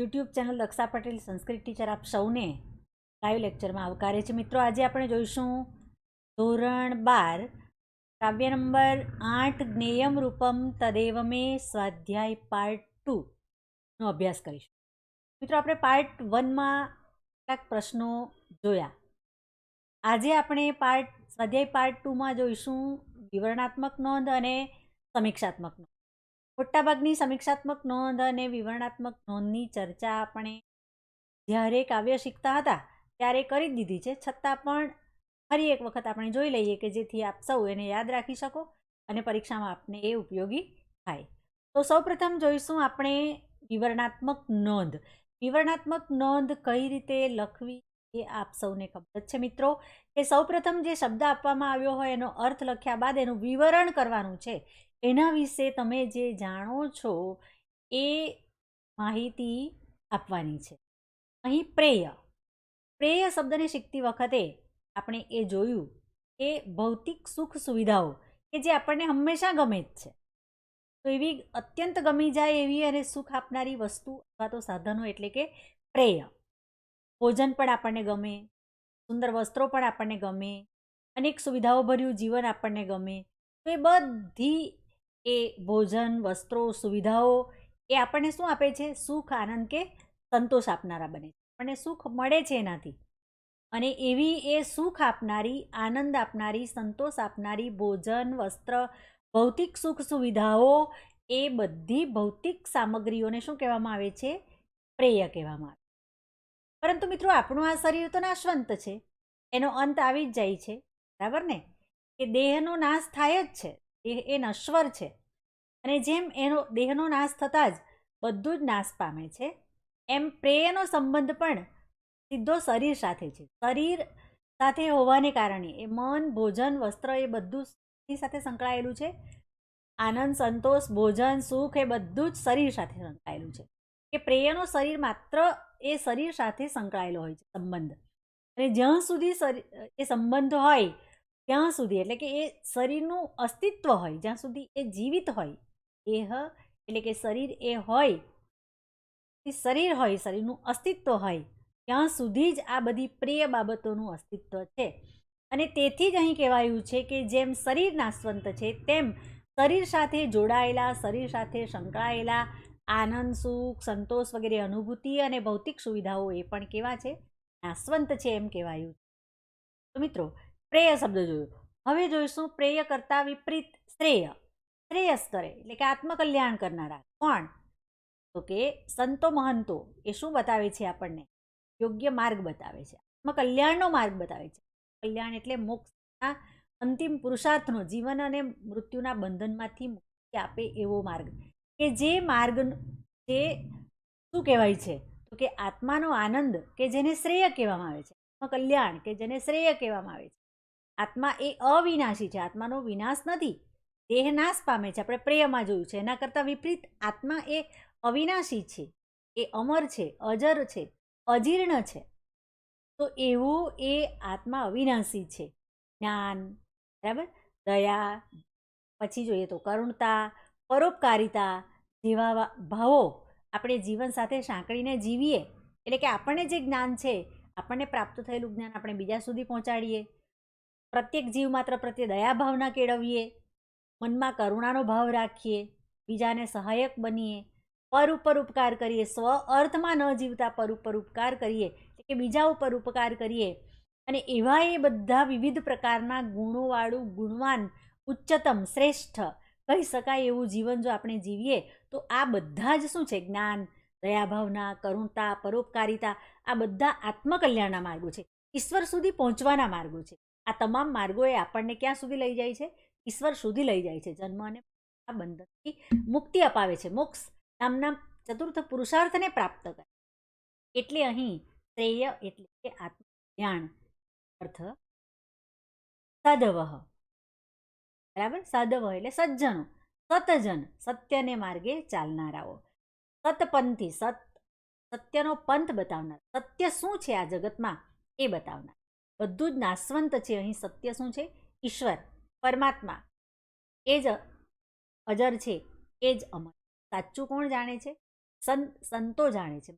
YouTube channel Daksha Patel, Sanskrit teacher આપ સૌને live લેક્ચરમાં આવકારે છે. મિત્રો, આજે આપણે જોઈશું ધોરણ બાર, કાવ્ય નંબર આઠ, જ્ઞેયમ રૂપમ તદેવમે સ્વાધ્યાય પાર્ટ ટુ નો અભ્યાસ કરીશું. મિત્રો, આપણે પાર્ટ વનમાં કેટલાક પ્રશ્નો જોયા. આજે આપણે પાર્ટ સ્વાધ્યાય પાર્ટ ટુમાં જોઈશું વિવરણાત્મક નોંધ અને સમીક્ષાત્મક નોંધ. મોટાભાગની સમીક્ષાત્મક નોંધ અને વિવરણાત્મક નોંધની ચર્ચા આપણે જ્યારે કાવ્ય શીખતા હતા, ત્યારે કરી દીધી છે. છતાં પણ ફરી એક વખત આપણે જોઈ લઈએ કે જેથી આપ સૌ એને યાદ રાખી શકો અને પરીક્ષામાં આપને એ ઉપયોગી થાય. તો સૌપ્રથમ જોઈશું આપણે વિવરણાત્મક નોંધ. વિવરણાત્મક નોંધ કઈ રીતે લખવી એ આપ સૌને ખબર છે મિત્રો કે સૌપ્રથમ જે શબ્દ આપવામાં આવ્યો હોય એનો અર્થ લખ્યા બાદ એનું વિવરણ કરવાનું છે. એના વિશે તમે જે જાણો છો એ માહિતી આપવાની છે. અહીં પ્રેય. પ્રેય શબ્દને શીખતી વખતે આપણે એ જોયું કે ભૌતિક સુખ સુવિધાઓ કે જે આપણને હંમેશા ગમે જ છે. તો એવી અત્યંત ગમી જાય એવી અને સુખ આપનારી વસ્તુ અથવા તો સાધનો એટલે કે પ્રેય. ભોજન પણ આપણને ગમે, સુંદર વસ્ત્રો પણ આપણને ગમે, અનેક સુવિધાઓ ભર્યું જીવન આપણને ગમે. તો એ બધી એ ભોજન, વસ્ત્રો, સુવિધાઓ એ આપણને શું આપે છે? સુખ, આનંદ કે સંતોષ આપનારા બને છે. આપણને સુખ મળે છે એનાથી. અને એવી એ સુખ આપનારી, આનંદ આપનારી, સંતોષ આપનારી ભોજન, વસ્ત્ર, ભૌતિક સુખ સુવિધાઓ એ બધી ભૌતિક સામગ્રીઓને શું કહેવામાં આવે છે? પ્રેય કહેવામાં આવે પરંતુ મિત્રો, આપણું આ શરીર તો નાશવંત છે. એનો અંત આવી જ જાય છે. બરાબર ને? કે દેહનો નાશ થાય જ છે. દેહ એ નશ્વર છે. અને જેમ એનો, દેહનો નાશ થતાં જ બધું જ નાશ પામે છે, એમ પ્રેયનો સંબંધ પણ સીધો શરીર સાથે છે. શરીર સાથે હોવાને કારણે એ મન, ભોજન, વસ્ત્ર એ બધું સાથે સંકળાયેલું છે. આનંદ, સંતોષ, ભોજન, સુખ એ બધું જ શરીર સાથે સંકળાયેલું છે. કે પ્રેયનો શરીર માત્ર એ શરીર સાથે સંકળાયેલો હોય છે, સંબંધ. અને જ્યાં સુધી એ સંબંધ હોય ત્યાં સુધી, એટલે કે એ શરીરનું અસ્તિત્વ હોય, જ્યાં સુધી એ જીવિત હોય દેહ એટલે કે શરીર એ હોય, એ શરીર હોય, શરીરનું અસ્તિત્વ હોય, ત્યાં સુધી જ આ બધી પ્રિય બાબતોનું અસ્તિત્વ છે. અને તેથી જ અહીં કહેવાયું છે કે જેમ શરીર નાશવંત છે, તેમ શરીર સાથે જોડાયેલા, શરીર સાથે સંકળાયેલા, આનંદ, સુખ, સંતોષ વગેરે અનુભૂતિ અને ભૌતિક સુવિધાઓ એ પણ કેવા છે? નાશવંત છે એમ કહેવાયું તો મિત્રો પ્રેય શબ્દ જોયો. હવે જોઈશું પ્રેય કરતા વિપરીત શ્રેય. શ્રેયસ કરે એટલે કે આત્મકલ્યાણ કરનારા. કોણ તો કે સંતો મહંતો એ શું બતાવે છે આપણને? યોગ્ય માર્ગ બતાવે છે. આત્મકલ્યાણનો માર્ગ બતાવે છે. કલ્યાણ એટલે મોક્ષના અંતિમ પુરુષાર્થનો, જીવન અને મૃત્યુના બંધનમાંથી મુક્તિ આપે એવો માર્ગ. કે જે માર્ગ જે શું કહેવાય છે? તો કે આત્માનો આનંદ, કે જેને શ્રેય કહેવામાં આવે છે. આત્મકલ્યાણ, કે જેને શ્રેય કહેવામાં આવે છે. આત્મા એ અવિનાશી છે, આત્માનો વિનાશ નથી, દેહ નાશ પામે છે. આપણે પ્રેયમાં જોયું છે. એના કરતાં વિપરીત આત્મા એ અવિનાશી છે, એ અમર છે, અજર છે, અજીર્ણ છે. તો એવું એ આત્મા અવિનાશી છે. જ્ઞાન, બરાબર? દયા, પછી જોઈએ તો કરુણતા, પરોપકારિતા, જેવા ભાવો આપણે જીવન સાથે સાંકળીને જીવીએ, એટલે કે આપણને જે જ્ઞાન છે, આપણને પ્રાપ્ત થયેલું જ્ઞાન આપણે બીજા સુધી પહોંચાડીએ. પ્રત્યેક જીવ માત્ર પ્રત્યે દયા ભાવના કેળવીએ, મનમાં કરુણાનો ભાવ રાખીએ, બીજાને સહાયક બનીએ, પર ઉપર ઉપકાર કરીએ, સ્વ અર્થમાં ન જીવતા પર ઉપર ઉપકાર કરીએ, કે બીજા ઉપર ઉપકાર કરીએ. અને એવા એ બધા વિવિધ પ્રકારના ગુણોવાળું ગુણવાન, ઉચ્ચતમ, શ્રેષ્ઠ, કહી શકાય એવું જીવન જો આપણે જીવીએ, તો આ બધા જ શું છે? જ્ઞાન દયાભાવના કરુણતા, પરોપકારિતા, આ બધા આત્મકલ્યાણના માર્ગો છે. ઈશ્વર સુધી પહોંચવાના માર્ગો છે. આ તમામ માર્ગો એ આપણને ક્યાં સુધી લઈ જાય છે? ઈશ્વર સુધી લઈ જાય છે. જન્મ અને આ બંધનથી મુક્તિ અપાવે છે. મોક્ષ નામના ચતુર્થ પુરુષાર્થને પ્રાપ્ત કરે એટલે અહીં શ્રેય એટલે કે આત્મજ્ઞાન અર્થ સદવહ બરાબર? સદવહ એટલે સજ્જનો. સતજન. સત્યને માર્ગે ચાલનારાઓ. સતપંથી. સત, સત્યનો પંથ બતાવનાર. સત્ય શું છે આ જગતમાં? એ બતાવનાર. બધું જ નાશવંત છે. અહીં સત્ય શું છે? ઈશ્વર, પરમાત્મા. એ જ અજર છે. એ જ અમર. સાચું કોણ જાણે છે? સંત, સંતો જાણે છે.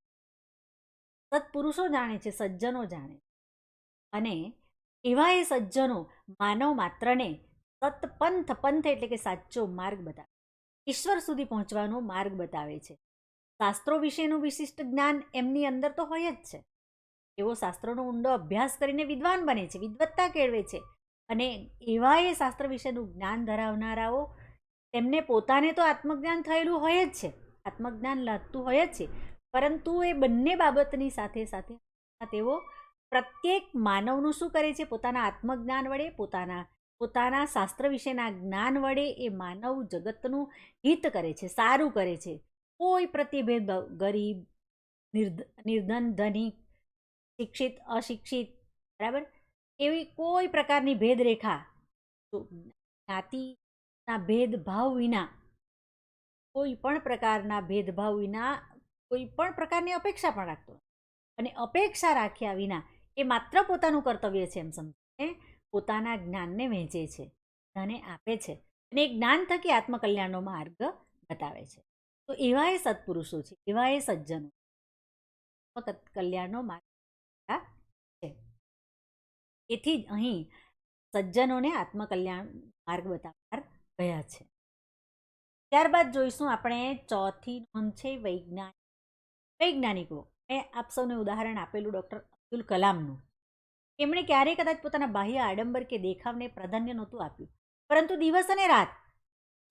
સત્પુરુષો જાણે છે. સજ્જનો જાણે અને એવા એ સજ્જનો માનવ માત્રને સતપંથ પંથ એટલે કે સાચો માર્ગ બતાવે ઈશ્વર સુધી પહોંચવાનો માર્ગ બતાવે છે. શાસ્ત્રો વિશેનું વિશિષ્ટ જ્ઞાન એમની અંદર તો હોય જ છે. એવો શાસ્ત્રોનો ઊંડો અભ્યાસ કરીને વિદ્વાન બને છે, વિદવત્તા કેળવે છે. અને એવા એ શાસ્ત્ર વિશેનું જ્ઞાન ધરાવનારાઓ, તેમને પોતાને તો આત્મજ્ઞાન થયેલું હોય જ છે, આત્મજ્ઞાન લાગતું હોય જ છે. પરંતુ એ બંને બાબતની સાથે સાથે તેઓ પ્રત્યેક માનવનું શું કરે છે? પોતાના આત્મજ્ઞાન વડે, પોતાના પોતાના શાસ્ત્ર વિશેના જ્ઞાન વડે એ માનવ જગતનું હિત કરે છે, સારું કરે છે. કોઈ પ્રતિભેદ, ગરીબ, નિર્ધ, નિર્ધન, ધનિક શિક્ષિત, અશિક્ષિત, બરાબર? એવી કોઈ પ્રકારની ભેદરેખા જ્ઞાતિના ભેદભાવ વિના, કોઈ પણ પ્રકારના ભેદભાવ વિના કોઈ પણ પ્રકારની અપેક્ષા પણ રાખતો અને અપેક્ષા રાખ્યા વિના એ માત્ર પોતાનું કર્તવ્ય છે એમ સમજીને પોતાના જ્ઞાનને વહેંચે છે, ધને આપે છે અને એ જ્ઞાન થકી આત્મકલ્યાણનો માર્ગ બતાવે છે. તો એવા એ સત્પુરુષો છે, એવા એ સજ્જનો કલ્યાણનો માર્ગ એથી જ અહીં સજ્જનોને આત્મકલ્યાણ માર્ગ બતાવનાર ગયા છે. ત્યારબાદ જોઈશું આપણે ચોથી નોંધ છે વૈજ્ઞાનિક. વૈજ્ઞાનિકો, મેં આપ સૌને ઉદાહરણ આપેલું ડૉક્ટર અબ્દુલ કલામનું. એમણે ક્યારેય કદાચ પોતાના બાહ્ય આડંબર કે દેખાવને પ્રાધાન્ય નહોતું આપ્યું, પરંતુ દિવસ અને રાત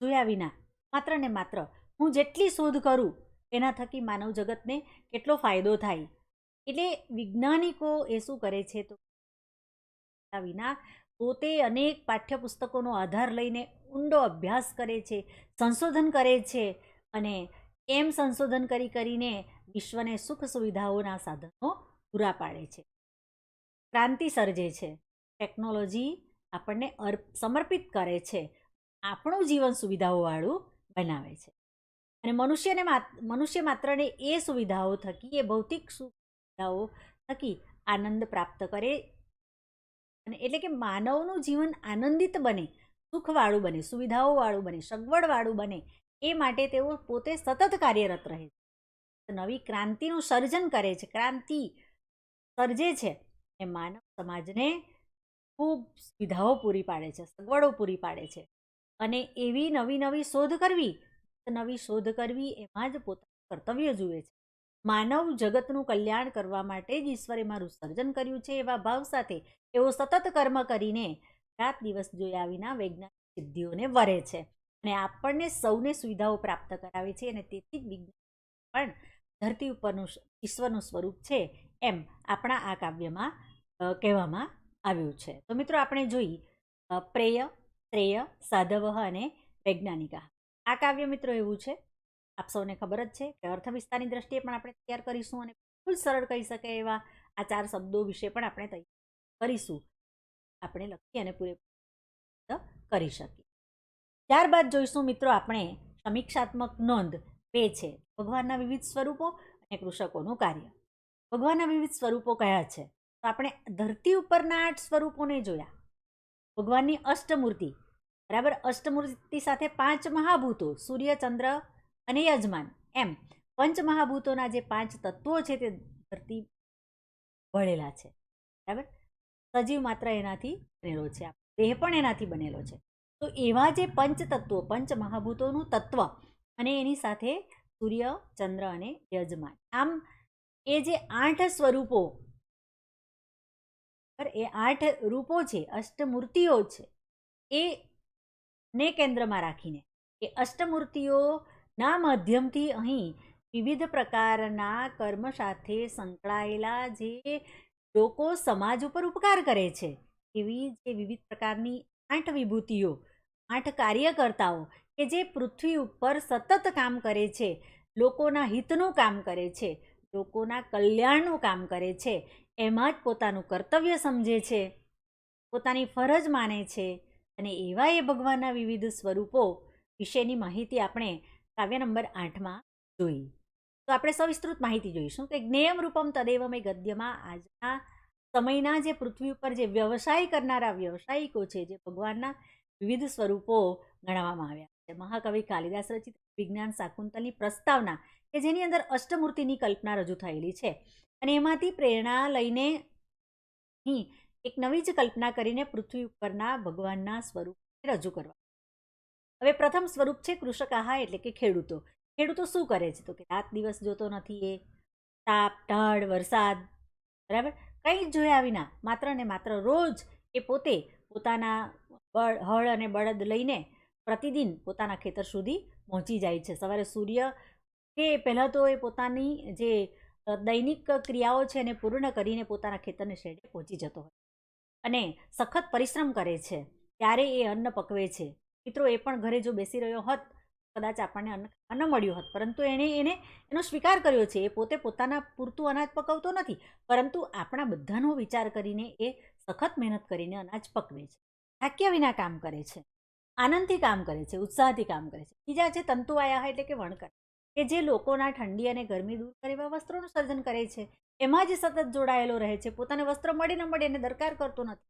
જોયા વિના માત્ર ને માત્ર હું જેટલી શોધ કરું એના થકી માનવ જગતને કેટલો ફાયદો થાય. એટલે વૈજ્ઞાનિકો એ શું કરે છે તો વિના પોતે અનેક પાઠ્યપુસ્તકોનો આધાર લઈને ઊંડો અભ્યાસ કરે છે, સંશોધન કરે છે અને એમ સંશોધન કરી કરીને વિશ્વને સુખ સુવિધાઓના સાધનો પૂરા પાડે છે. ક્રાંતિ સર્જે છે. ટેકનોલોજી આપણને અર્પ, સમર્પિત કરે છે. આપણું જીવન સુવિધાઓવાળું બનાવે છે. અને મનુષ્યને મનુષ્ય માત્રને એ સુવિધાઓ થકી, એ ભૌતિક સુવિધાઓ થકી આનંદ પ્રાપ્ત કરે અને એટલે કે માનવનું જીવન આનંદિત બને, સુખવાળું બને, સુવિધાઓવાળું બને, સગવડવાળું બને, એ માટે તેઓ પોતે સતત કાર્યરત રહે છે. નવી ક્રાંતિનું સર્જન કરે છે. ક્રાંતિ સર્જે છે એ માનવ સમાજને ખૂબ સુવિધાઓ પૂરી પાડે છે, સગવડો પૂરી પાડે છે. અને એવી નવી નવી શોધ કરવી નવી શોધ કરવી એમાં જ પોતાનું કર્તવ્ય જુએ છે. માનવ જગતનું કલ્યાણ કરવા માટે જ ઈશ્વરે મારું સર્જન કર્યું છે એવા ભાવ સાથે એવો સતત કર્મ કરીને રાત દિવસ જોયા વિના વૈજ્ઞાનિક સિદ્ધિઓને વરે છે અને આપણને સૌને સુવિધાઓ પ્રાપ્ત કરાવે છે અને તેથી જ વિજ્ઞાન પણ ધરતી ઉપરનું ઈશ્વરનું સ્વરૂપ છે એમ આપણા આ કાવ્યમાં કહેવામાં આવ્યું છે. તો મિત્રો આપણે જોઈ પ્રેય, શ્રેય, સાધવ અને વૈજ્ઞાનિકા. આ કાવ્ય મિત્રો એવું છે આપ સૌને ખબર જ છે કે અર્થ વિસ્તારની દ્રષ્ટિએ પણ આપણે તૈયાર કરીશું અને બિલકુલ સરળ કહી શકાય એવા આ ચાર શબ્દો વિશે પણ આપણે તૈયાર કરીશું. આપણે લખી અને પૂરેપૂરી કરી શકીએ. ત્યારબાદ જોઈશું મિત્રો આપણે સમીક્ષાત્મક નોંધ બે છે. ભગવાનના વિવિધ સ્વરૂપો અને કૃષકોનું કાર્ય. ભગવાનના વિવિધ સ્વરૂપો કયા છે? તો આપણે ધરતી ઉપરના આઠ સ્વરૂપોને જોયા. ભગવાનની અષ્ટમૂર્તિ. બરાબર? અષ્ટમૂર્તિ સાથે પાંચ મહાભૂતો. સૂર્ય, ચંદ્ર અને યજમાન. એમ પંચ મહાભૂતોના જે પાંચ તત્વો છે તે ધરતી ભળેલા છે. બરાબર? સજીવ માત્ર એનાથી બનેલો છે. દેહ પણ એનાથી બનેલો છે. તો એવા જે પંચ તત્વો પંચ મહાભૂતોનું તત્વ અને એની સાથે સૂર્ય, ચંદ્ર અને યજમાન. આમ, એ જે આઠ સ્વરૂપો એ આઠ રૂપો છે, અષ્ટમૂર્તિઓ છે, એ ને કેન્દ્રમાં રાખીને, એ અષ્ટમૂર્તિઓના માધ્યમથી અહીં વિવિધ પ્રકારના કર્મ સાથે સંકળાયેલા જે લોકો સમાજ ઉપર ઉપકાર કરે છે, એવી જે વિવિધ પ્રકારની આઠ વિભૂતિઓ, આઠ કાર્યકર્તાઓ કે જે પૃથ્વી ઉપર સતત કામ કરે છે, લોકોના હિતનું કામ કરે છે, લોકોના કલ્યાણનું કામ કરે છે, એમાં જ પોતાનું કર્તવ્ય સમજે છે, પોતાની ફરજ માને છે અને એવા એ ભગવાનના વિવિધ સ્વરૂપો વિશેની માહિતી આપણે કાવ્ય નંબર આઠમાં જોઈ. તો આપણે સવિસ્તૃત માહિતી જોઈશું કે જ્ઞેયમ રૂપમ તદેવમય ગદ્યમાં આજના સમયના જે પૃથ્વી ઉપર જે વ્યવસાય કરનારા વ્યવસાયિકો છે, જે ભગવાનના વિવિધ સ્વરૂપો ગણવામાં આવ્યા છે. મહાકવિ કાલિદાસ રચિત વિજ્ઞાન શાકુંતલની પ્રસ્તાવના કે જેની અંદર અષ્ટમૂર્તિની કલ્પના રજૂ થયેલી છે અને એમાંથી પ્રેરણા લઈને અહીં એક નવી જ કલ્પના કરીને પૃથ્વી ઉપરના ભગવાનના સ્વરૂપને રજૂ કરવા હવે પ્રથમ સ્વરૂપ છે કૃષકાહા એટલે કે ખેડૂતો. ખેડૂતો શું કરે છે? તો કે રાત દિવસ જોતો નથી એ. તાપ, ઢાળ, વરસાદ, બરાબર? કંઈ જ જોયા વિના, માત્ર ને માત્ર રોજ એ પોતે પોતાના બળ, હળ અને બળદ લઈને પ્રતિદિન પોતાના ખેતર સુધી પહોંચી જાય છે. સવારે સૂર્ય કે પહેલાં તો એ પોતાની જે દૈનિક ક્રિયાઓ છે એને પૂર્ણ કરીને પોતાના ખેતરને શેડે પહોંચી જતો હોય. અને સખત પરિશ્રમ કરે છે. ત્યારે એ અન્ન પકવે છે. મિત્રો એ પણ ઘરે જો બેસી રહ્યો હોત, કદાચ આપણને અન્ન મળ્યું હોત. પરંતુ એણે એને, એનો સ્વીકાર કર્યો છે. એ પોતે પોતાના પૂરતું અનાજ પકવતો નથી. પરંતુ આપણા બધાનો વિચાર કરીને એ સખત મહેનત કરીને અનાજ પકવે છે. થાક્યા વિના કામ કરે છે. આનંદથી કામ કરે છે. ઉત્સાહથી કામ કરે છે. બીજા છે તંતુવાયા એટલે કે વણકર, કે જે લોકોના ઠંડી અને ગરમી દૂર કરે એવા વસ્ત્રોનું સર્જન કરે છે. એમાં જ સતત જોડાયેલો રહે છે. પોતાને વસ્ત્ર મળે ન મળે એને દરકાર કરતો નથી.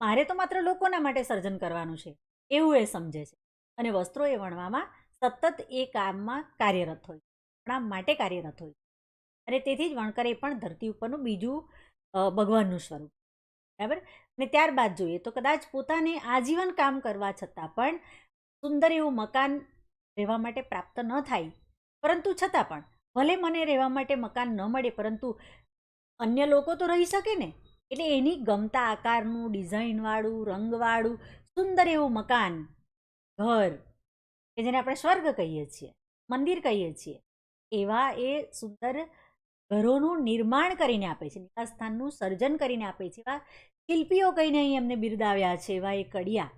મારે તો માત્ર લોકોના માટે સર્જન કરવાનું છે. એવું એ સમજે છે. અને વસ્ત્રો એ વણવામાં સતત એ કામમાં કાર્યરત હોય આપણા માટે કાર્યરત હોય અને તેથી જ વણકર એ પણ ધરતી ઉપરનું બીજું ભગવાનનું સ્વરૂપ બરાબર? અને ત્યારબાદ જોઈએ તો કદાચ પોતાને આજીવન કામ કરવા છતાં પણ સુંદર એવું મકાન રહેવા માટે પ્રાપ્ત ન થાય. પરંતુ છતાં પણ ભલે મને રહેવા માટે મકાન ન મળે, પરંતુ અન્ય લોકો તો રહી શકે ને? એટલે એની ગમતા આકારનું, ડિઝાઇનવાળું, રંગવાળું સુંદર એવું મકાન, ઘર, કે જેને આપણે સ્વર્ગ કહીએ છીએ, મંદિર કહીએ છીએ, એવા એ સુંદર ઘરોનું નિર્માણ કરીને આપે છે, નિવાસસ્થાનનું સર્જન કરીને આપે છે, એવા શિલ્પીઓ કહીને અહીં એમને બિરદાવ્યા છે, એવા એ કડિયા,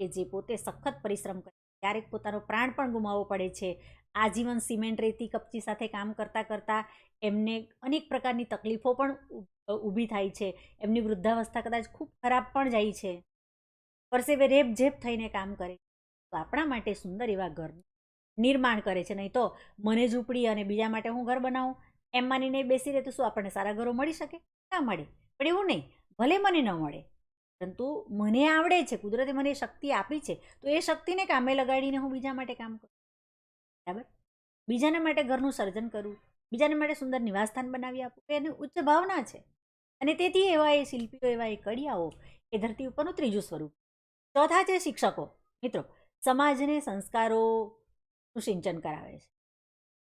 કે જે પોતે સખત પરિશ્રમ કરે ક્યારેક પોતાનો પ્રાણ પણ ગુમાવવો પડે છે. આજીવન સિમેન્ટ રેતી કપચી સાથે કામ કરતાં કરતાં એમને અનેક પ્રકારની તકલીફો પણ ઊભી થાય છે. એમની વૃદ્ધાવસ્થા કદાચ ખૂબ ખરાબ પણ જાય છે. પરસેવે રેપ ઝેપ થઈને કામ કરે તો આપણા માટે સુંદર એવા ઘર નિર્માણ કરે છે. નહીં તો મને ઝૂંપડી અને બીજા માટે હું ઘર બનાવું. એમ માનીને બેસી રહે તો શું આપણને સારા ઘરો મળી શકે? ના મળે. પણ એવું નહીં. ભલે મને ન મળે. પરંતુ મને આવડે છે. કુદરતે મને શક્તિ આપી છે. તો એ શક્તિને કામે લગાડીને હું બીજા માટે કામ કરું. બરાબર? બીજાના માટે ઘરનું સર્જન કરું. બીજાને માટે સુંદર નિવાસસ્થાન બનાવી આપું. એ એની ઉચ્ચ ભાવના છે. અને તેથી એવા એ શિલ્પીઓ, એવા એ કડિયાઓ એ ધરતી ઉપરનું ત્રીજું સ્વરૂપ ચોથા છે શિક્ષકો. મિત્રો, સમાજને સંસ્કારોનું સિંચન કરાવે છે.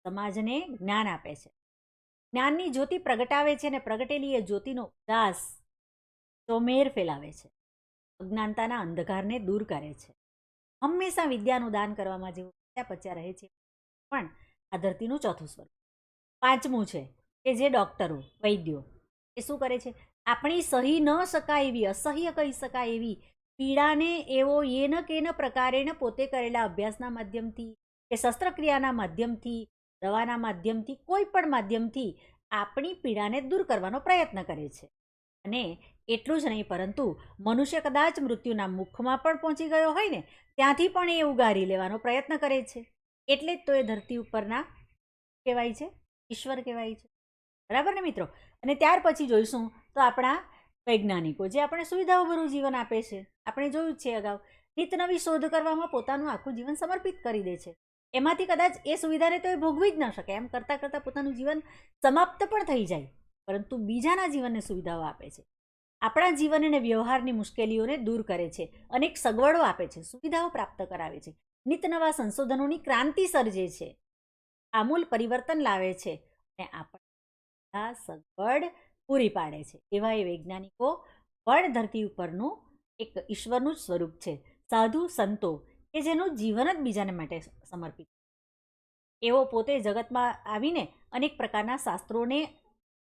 સમાજને જ્ઞાન આપે છે. જ્ઞાનની જ્યોતિ પ્રગટાવે છે અને પ્રગટેલી એ જ્યોતિનો ઉદાસ ચોમેર ફેલાવે છે. અજ્ઞાનતાના અંધકારને દૂર કરે છે. હંમેશા વિદ્યાનું દાન કરવામાં જેવું પચ્યા પચ્યા રહે છે. પણ આ ધરતીનું ચોથું સ્વરૂપ. પાંચમું છે કે જે ડૉક્ટરો, વૈદ્યો, એ શું કરે છે? આપણી સહી ન શકાય એવી, અસહ્ય કહી શકાય એવી પીડાને એવો યેન કેન પ્રકારેણ પોતે કરેલા અભ્યાસના માધ્યમથી કે શસ્ત્રક્રિયાના માધ્યમથી, દવાના માધ્યમથી, કોઈ પણ માધ્યમથી આપણી પીડાને દૂર કરવાનો પ્રયત્ન કરે છે. અને એટલું જ નહીં, પરંતુ મનુષ્ય કદાચ મૃત્યુના મુખમાં પણ પહોંચી ગયો હોય ને, ત્યાંથી પણ એ ઉગારી લેવાનો પ્રયત્ન કરે છે. એટલે જ તો એ ધરતી ઉપરના કહેવાય છે, ઈશ્વર કહેવાય છે. બરાબર ને મિત્રો? અને ત્યાર પછી જોઈશું તો આપણા વૈજ્ઞાનિકો જે આપણે સુવિધાઓભરું જીવન આપે છે. આપણે જોયું છે અગાઉ. નિતનવી શોધ કરવામાં પોતાનું આખું જીવન સમર્પિત કરી દે છે. એમાંથી કદાચ એ સુવિધાને તો એ ભોગવી જ ન શકે. એમ કરતાં કરતાં પોતાનું જીવન સમાપ્ત પણ થઈ જાય. પરંતુ બીજાના જીવનને સુવિધાઓ આપે છે. આપણા જીવન અને વ્યવહારની મુશ્કેલીઓને દૂર કરે છે અનેક સગવડો આપે છે. સુવિધાઓ પ્રાપ્ત કરાવે છે. નિત નવા સંશોધનોની ક્રાંતિ સર્જે છે. આમૂલ પરિવર્તન લાવે છે અને આપણે સગવડ પૂરી પાડે છે. એવા એ વૈજ્ઞાનિકો પણ ધરતી ઉપરનું એક ઈશ્વરનું જ સ્વરૂપ છે. સાધુ, સંતો કે જેનું જીવન જ બીજાને માટે સમર્પિત. એવો પોતે જગતમાં આવીને અનેક પ્રકારના શાસ્ત્રોને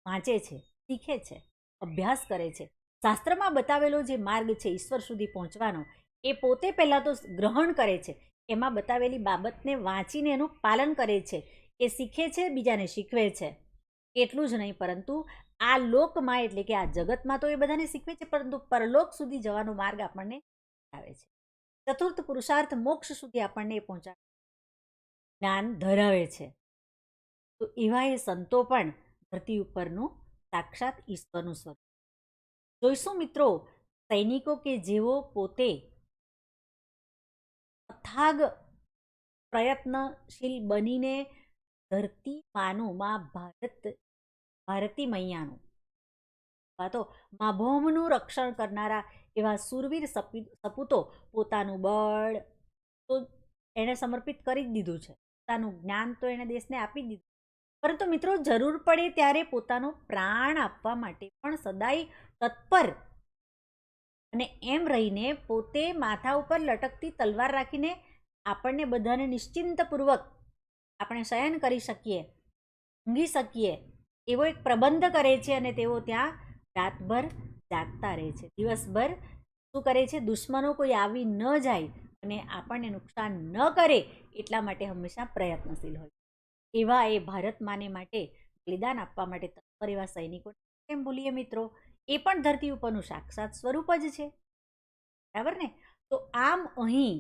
વાંચે છે, શીખે છે, અભ્યાસ કરે છે. શાસ્ત્રમાં બતાવેલો જે માર્ગ છે ઈશ્વર સુધી પહોંચવાનો, એ પોતે પહેલાં તો ગ્રહણ કરે છે. એમાં બતાવેલી બાબતને વાંચીને એનું પાલન કરે છે. એ શીખે છે, બીજાને શીખવે છે. એટલું જ નહીં પરંતુ આ લોકમાં એટલે કે આ જગતમાં તો એ બધાને શીખવે છે, પરંતુ પરલોક સુધી જવાનો માર્ગ આપણને આવે છે. ચતુર્થ પુરુષાર્થ મોક્ષ સુધી આપણને પહોંચાડે જ્ઞાન ધરાવે છે. તો એવા એ સંતો પણ ધરતી ઉપરનું સાક્ષાત ઈશ્વરનું સ્વરૂપ. જોઈશું મિત્રો, સૈનિકો કે જેઓ પોતે અથાગ પ્રયત્નશીલ બનીને ધરતી માનું ભારત ભારતી મૈયાનું. અથવા તો મા ભૌમનું રક્ષણ કરનારા એવા સુરવીર સપી, સપૂતો પોતાનું બળ તો એણે સમર્પિત કરી જ દીધું છે. પોતાનું જ્ઞાન તો એણે દેશને આપી દીધું પરંતુ મિત્રો જરૂર પડે ત્યારે પોતાનો પ્રાણ આપવા માટે પણ સદાય તત્પર અને એમ રહીને પોતે માથા ઉપર લટકતી તલવાર રાખીને આપણને બધાને નિશ્ચિંતપૂર્વક આપણે શયન કરી શકીએ, ઊંઘી શકીએ એવો એક પ્રબંધ કરે છે અને તેઓ ત્યાં રાતભર જાગતા રહે છે. દિવસભર શું કરે છે? દુશ્મનો કોઈ આવી ન જાય અને આપણને નુકસાન ન કરે એટલા માટે હંમેશા પ્રયત્નશીલ હોય એવા એ ભારત માને માટે બલિદાન આપવા માટે તત્પર એવા સૈનિકો કેમ ભૂલીએ મિત્રો? એ પણ ધરતી ઉપરનું સાક્ષાત સ્વરૂપ જ છે. બરાબર ને? તો આમ અહીં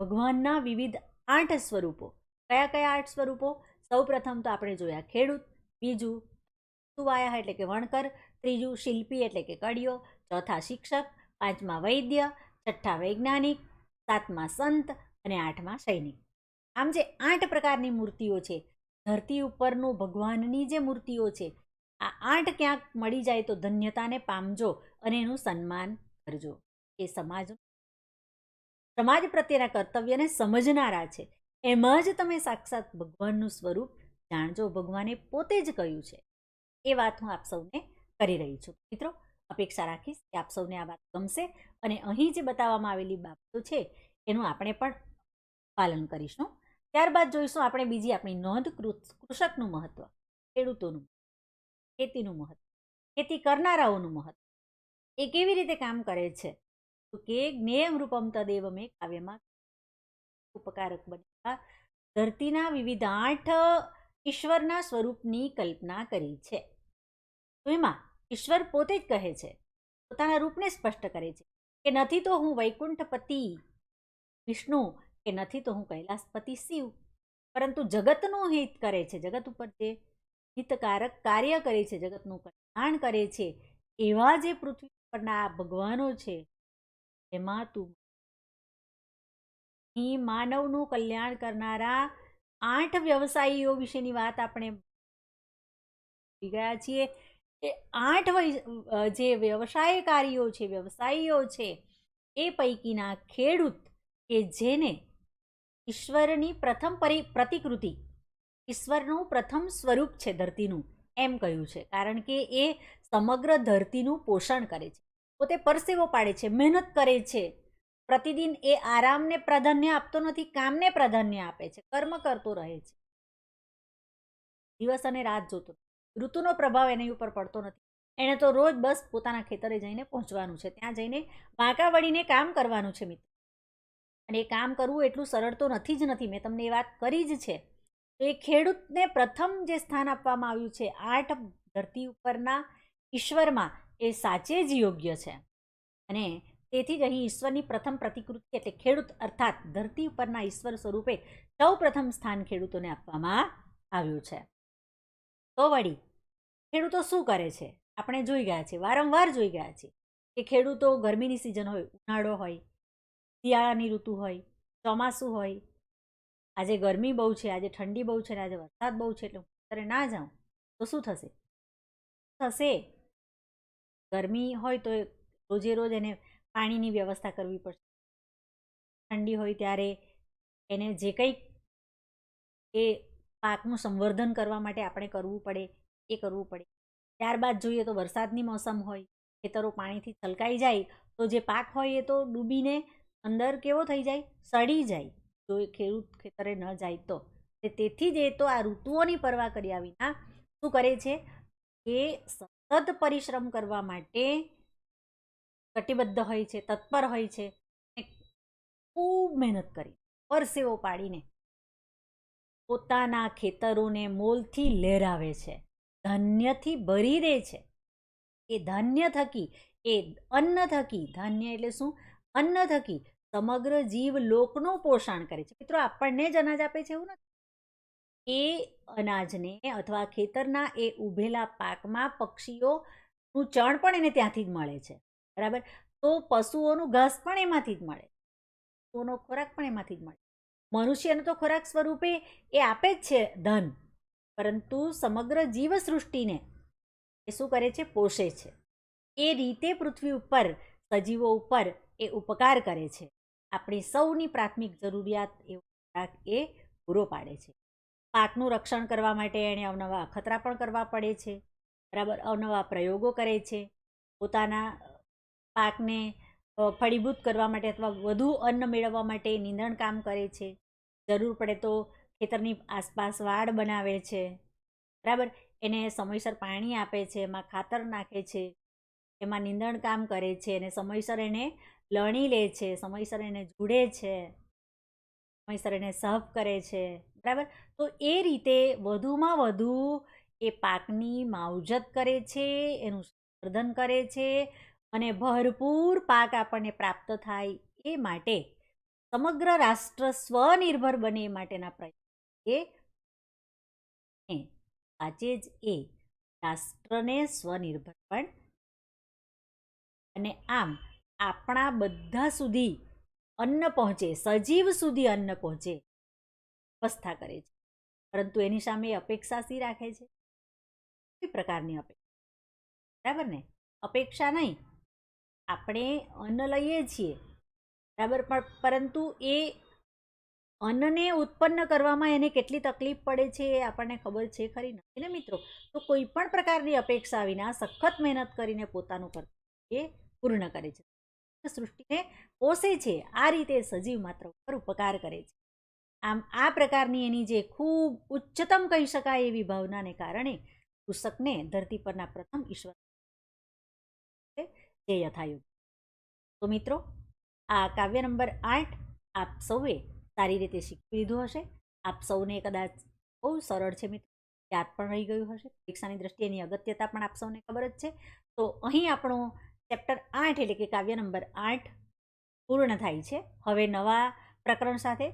ભગવાનના વિવિધ આઠ સ્વરૂપો. કયા કયા આઠ સ્વરૂપો? સૌ પ્રથમ તો આપણે જોયા ખેડૂત, બીજું સુવાયા એટલે કે વણકર, ત્રીજું શિલ્પી એટલે કે કડિયો ચોથા શિક્ષક, પાંચમા વૈદ્ય, છઠ્ઠા વૈજ્ઞાનિક, સાતમા સંત અને આઠમા સૈનિક. આમ જે આઠ પ્રકારની મૂર્તિઓ છે, ધરતી ઉપરનું ભગવાનની જે મૂર્તિઓ છે, આ આઠ ક્યાંક મળી જાય તો ધન્યતાને પામજો અને એનું સન્માન કરજો. એ સમાજ સમાજ પ્રત્યેના કર્તવ્યને સમજનારા છે. એમાં જ તમે સાક્ષાત ભગવાનનું સ્વરૂપ જાણજો. ભગવાને પોતે જ કહ્યું છે. એ વાત હું આપ સૌને કરી રહી છું. મિત્રો, અપેક્ષા રાખીશ કે આપ સૌને આ વાત ગમશે અને અહીં જે બતાવવામાં આવેલી બાબતો છે, એનું આપણે પણ પાલન કરીશું. ત્યારબાદ જોઈશું આપણે બીજી આપણી નોંધ કૃષકનું મહત્વ, ખેડૂતોનું ખેતીનું મહત્વ, ખેતી કરનારાઓનું મહત્વ. એ કેવી રીતે કામ કરે છે? તો કે જ્ઞેયમ રૂપમ તદેવ મેં કાવ્યમાં ઉપકારક બનેલા ધરતીના વિવિધ આઠ ઈશ્વરના સ્વરૂપની કલ્પના કરી છે. તો એમાં ઈશ્વર પોતે જ કહે છે, પોતાના રૂપને સ્પષ્ટ કરે છે કે નથી તો હું વૈકુંઠપતિ, વિષ્ણુ કે નથી તો હું કૈલાસપતિ શિવ. પરંતુ જગતનું હિત કરે છે, જગત ઉપર જે હિતકારક કાર્ય કરે છે, જગતનું કલ્યાણ કરે છે, એવા જે પૃથ્વી પરના ભગવાનો છે, એમાં તું માનવનું કલ્યાણ કરનારા આઠ વ્યવસાયીઓ વિશેની વાત આપણે ગયા છીએ એ આઠ જે વ્યવસાયકારીઓ છે, વ્યવસાયીઓ છે, એ પૈકીના ખેડૂત કે જેને ઈશ્વરની પ્રથમ પરી, પ્રતિકૃતિ, ઈશ્વરનું પ્રથમ સ્વરૂપ છે ધરતીનું, એમ કહ્યું છે. કારણ કે એ સમગ્ર ધરતીનું પોષણ કરે છે. પોતે પરસેવો પાડે છે, મહેનત કરે છે. પ્રતિદિન એ આરામને પ્રાધાન્ય આપતો નથી, કામને પ્રાધાન્ય આપે છે? કર્મ કરતો રહે છે. દિવસ અને રાત જોતો ઋતુનો પ્રભાવ એની ઉપર પડતો નથી. એણે તો રોજ બસ પોતાના ખેતરે જઈને પહોંચવાનું છે. ત્યાં જઈને વાંકા વળીને કામ કરવાનું છે મિત્રો. અને એ કામ કરવું એટલું સરળ તો નથી જ નથી. મેં તમને એ વાત કરી જ છે. તો એ ખેડૂતને પ્રથમ જે સ્થાન આપવામાં આવ્યું છે, આઠ ધરતી ઉપરના ઈશ્વરમાં એ સાચે જ યોગ્ય છે. અને તેથી જ અહીં ઈશ્વરની પ્રથમ પ્રતિકૃતિ એટલે ખેડૂત અર્થાત ધરતી ઉપરના ઈશ્વર સ્વરૂપે સૌ પ્રથમ સ્થાન ખેડૂતોને આપવામાં આવ્યું છે. તો વળી, ખેડૂતો શું કરે છે? આપણે જોઈ ગયા છે વારંવાર જોઈ ગયા છે કે ખેડૂતો ગરમીની સિઝન હોય, ઉનાળો હોય, શિયાળાની ઋતુ હોય, ચોમાસું હોય. આજે ગરમી બહુ છે, આજે ઠંડી બહુ છે ને આજે વરસાદ બહુ છે, એટલે હું અત્યારે ના જાઉં, તો શું થશે? થશે. ગરમી હોય તો રોજે રોજ એને પાણીની વ્યવસ્થા કરવી પડશે. ઠંડી હોય ત્યારે એને જે કંઈક એ પાકનું સંવર્ધન કરવા માટે આપણે કરવું પડે, એ કરવું પડે. ત્યારબાદ જોઈએ તો વરસાદની મોસમ હોય, ખેતરો પાણીથી છલકાઈ જાય, તો જે પાક હોય એ તો ડૂબીને અંદર કેવો થઈ જાય? સડી જાય. જો એ ખેડૂત ખેતરે ન જાય તો. તેથી જ એ તો આ ઋતુઓની પરવા કર્યા વિના શું કરે છે? કે સતત પરિશ્રમ કરવા માટે કટિબદ્ધ હોય છે, તત્પર હોય છે ખૂબ મહેનત કરી, પરસેવો પાડીને પોતાના ખેતરોને મોલથી લહેરાવે છે, ધન્યથી ભરી દે છે. એ ધન્ય થકી, એ અન્ન થકી, ધન્ય એટલે શું? અન્ન થકી સમગ્ર જીવ લોકનું પોષણ કરે છે. મિત્રો, આપણને જ અનાજ આપે છે એવું નથી. એ અનાજને અથવા ખેતરના એ ઊભેલા પાકમાં પક્ષીઓનું ચણ પણ એને ત્યાંથી જ મળે છે. બરાબર? તો પશુઓનું ઘાસ પણ એમાંથી જ મળે. પશુઓનો ખોરાક પણ એમાંથી જ મળે. મનુષ્યને તો ખોરાક સ્વરૂપે એ આપે જ છે ધન. પરંતુ સમગ્ર જીવસૃષ્ટિને એ શું કરે છે? પોષે છે. એ રીતે પૃથ્વી ઉપર, સજીવો ઉપર એ ઉપકાર કરે છે. આપણી સૌની પ્રાથમિક જરૂરિયાત એ ખોરાક એ પૂરો પાડે છે. પાકનું રક્ષણ કરવા માટે એણે અવનવા અખતરા પણ કરવા પડે છે. બરાબર? અવનવા પ્રયોગો કરે છે. પોતાના પાકને ફળીભૂત કરવા માટે અથવા વધુ અન્ન મેળવવા માટે નિંદણ કામ કરે છે. જરૂર પડે તો ખેતરની આસપાસ વાડ બનાવે છે. બરાબર? એને સમયસર પાણી આપે છે, એમાં ખાતર નાખે છે. એમાં નિંદણ કામ કરે છે અને સમયસર એને લણી લે છે, સમયસર એને જુડે છે. સમયસર એને સર્વ કરે છે. બરાબર? તો એ રીતે વધુમાં વધુ એ પાકની માવજત કરે છે, એનું સંવર્ધન કરે છે અને ભરપૂર પાક આપણને પ્રાપ્ત થાય એ માટે સમગ્ર રાષ્ટ્ર સ્વનિર્ભર બને એ માટેના પ્રયત્ન એ સાચે જ એ રાષ્ટ્રને સ્વનિર્ભર પણ અને આમ આપણા બધા સુધી અન્ન પહોંચે, સજીવ સુધી અન્ન પહોંચે વ્યવસ્થા કરે છે. પરંતુ એની સામે અપેક્ષા શી રાખે છે? કઈ પ્રકારની અપેક્ષા. બરાબર ને? અપેક્ષા નહીં. આપણે અન્ન લઈએ છીએ, બરાબર? પણ પરંતુ એ અન્નને ઉત્પન્ન કરવામાં એને કેટલી તકલીફ પડે છે એ આપણને ખબર છે ખરી નથી ને મિત્રો, તો કોઈ પણ પ્રકારની અપેક્ષા વિના સખત મહેનત કરીને પોતાનું કર્તવ્ય એ પૂર્ણ કરે છે. સૃષ્ટિને પોષે છે, આ રીતે સજીવ માત્ર ઉપર ઉપકાર કરે છે. આમ, આ પ્રકારની એની જે ખૂબ ઉચ્ચતમ કહી શકાય એવી ભાવનાને કારણે કૃષકને ધરતી પરના પ્રથમ ઈશ્વર જે યથાયુગ. તો મિત્રો, આ કાવ્ય નંબર આઠ આપ સૌએ સારી રીતે શીખવી લીધું હશે. આપ સૌને કદાચ બહુ સરળ છે મિત્રો, યાદ પણ રહી ગયું હશે. પરીક્ષાની દ્રષ્ટિએ એની અગત્યતા પણ આપ સૌને ખબર જ છે. તો અહીં આપણો ચેપ્ટર આઠ એટલે કે કાવ્ય નંબર આઠ પૂર્ણ થાય છે. હવે નવા પ્રકરણ સાથે